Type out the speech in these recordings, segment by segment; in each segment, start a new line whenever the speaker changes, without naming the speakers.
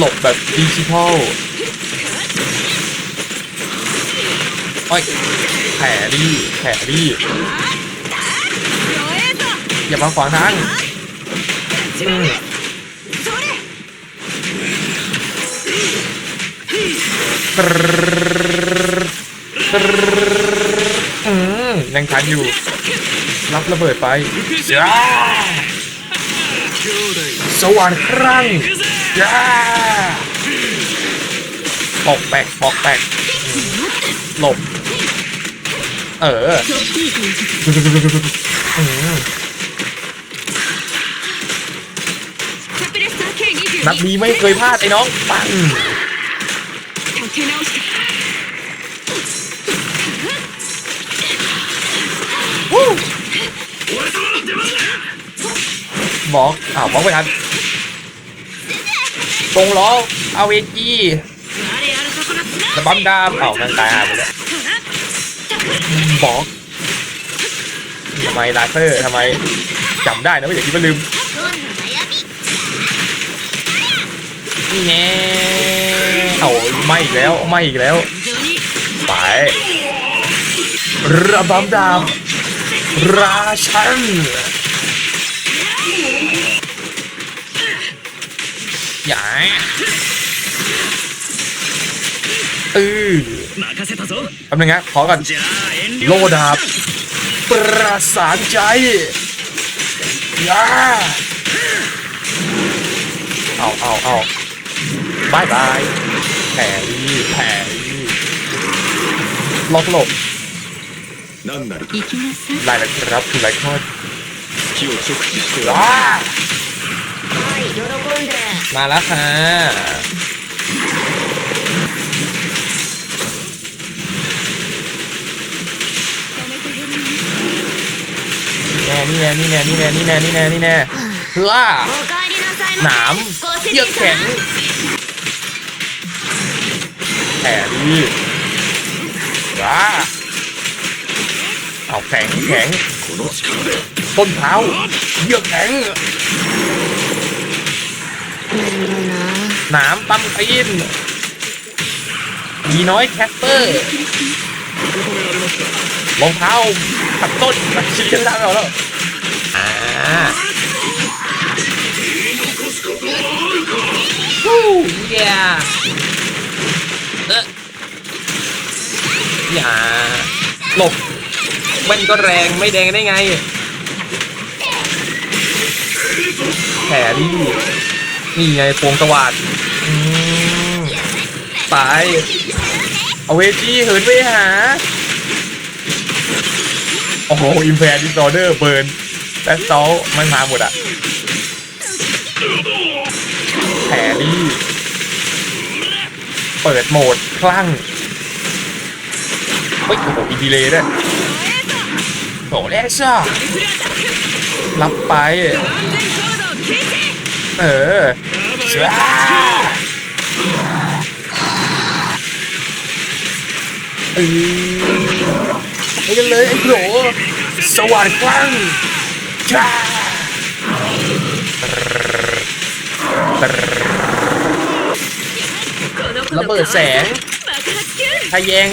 หลบแบบดิจิทัลโอ้ยแผลดีแผลดีอย่ามาขวางทางยังทันอยู่ รับระเบิดไปสว่านครั่ง ย่าปอกแปกปอกแปกหลบ เออนับมีไม่เคยพลาดไอ้น้อง ปังบอกอ้าวบอกไปทัน ตรงล้อเอาเวจีระบัมดาเอ้ามันตายหาไปแล้วบอกทำไมลาเซอร์ทำไมจำได้นะไม่อยากคิดว่าลืม นี่แงเอาไม่อีกแล้วไม่อีกแล้ว ไป ระบัมดาราชัน อย่าเออทำยังไงขอกันโลดาบประสานใจย่าเอาเอาเอาบายบายแผลรี่แผลรี่ล็อกหลบไายแล้วครับคุณไลคอนว้า มาแล้วค่ะ นี่แน่นี่แน่นี่แน่นี่แน่นี่แน่นี่แน่เพื่อหนามเยือกแข็งแผลดีว้าเอาแข็งแข็งต้นเท้าเยือกแข็ง หนามปั้มตีนมีน้อยแคปเปอร์รองเท้าขัดต้นมาชิ้นล่างเราแล้วอ่าวู้เย่เอออย่าหลบมันก็แรงไม่แดงได้ไงแผลนี่ นี่ไงพวงสว่านตายเอาเวจี้เหินไปหา โอ้โหอิมแพร์ดิสโอเดอร์เบิร์นแต่เซลมันมาหมดอะแผลดีเปิดโหมดคลั่งเฮ้ยโอ้โหมีดีเลยด้วยโอ้แรกซะรับไป เออ เออกันเลยไอ้โหลสว่างกว้างจ้าระเบิดแสงทะแยง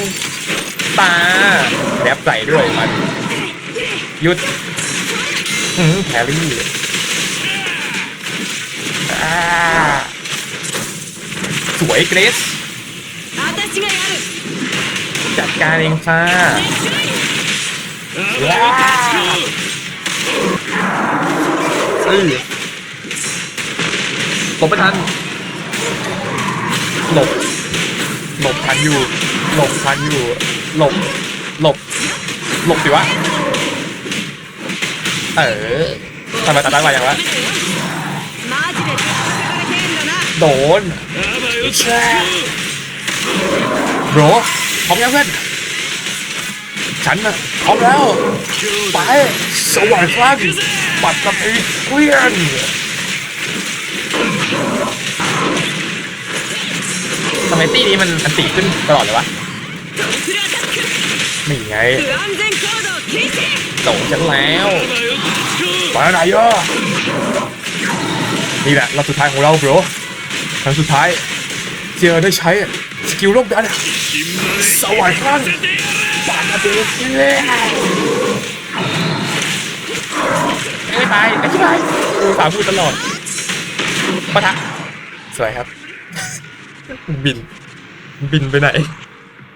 ตาแรบใส่ด้วยมันหยุดแฮร์รี่ สวยเกรซจัดการเองค่ะเออหลบไม่ทัน หลบ หลบทันอยู่ หลบทันอยู่ หลบ หลบ หลบสิวะ เออทำไมตัดได้ไวอย่างวะ โดนโบรพร้อมยังเพื่อนฉันนะพร้อมแล้ว ไปสว่างฟลังปัดกับไอ้เกวียนทำไมตี้นี้มันอันตีขึ้นตลอดเลยวะ
ไม่
ไงโดนฉันแล้วไปไหนย่อนี่แหละรอบสุดท้ายของเราโบร ครั้งสุดท้ายเจอได้ใช้สกิลโลกดันสวรรค์ข้งปานาเดสเลยไม่ไปไม่ตายดูสาพูดตลอดปะทะสวยครับ บิน บินไปไหน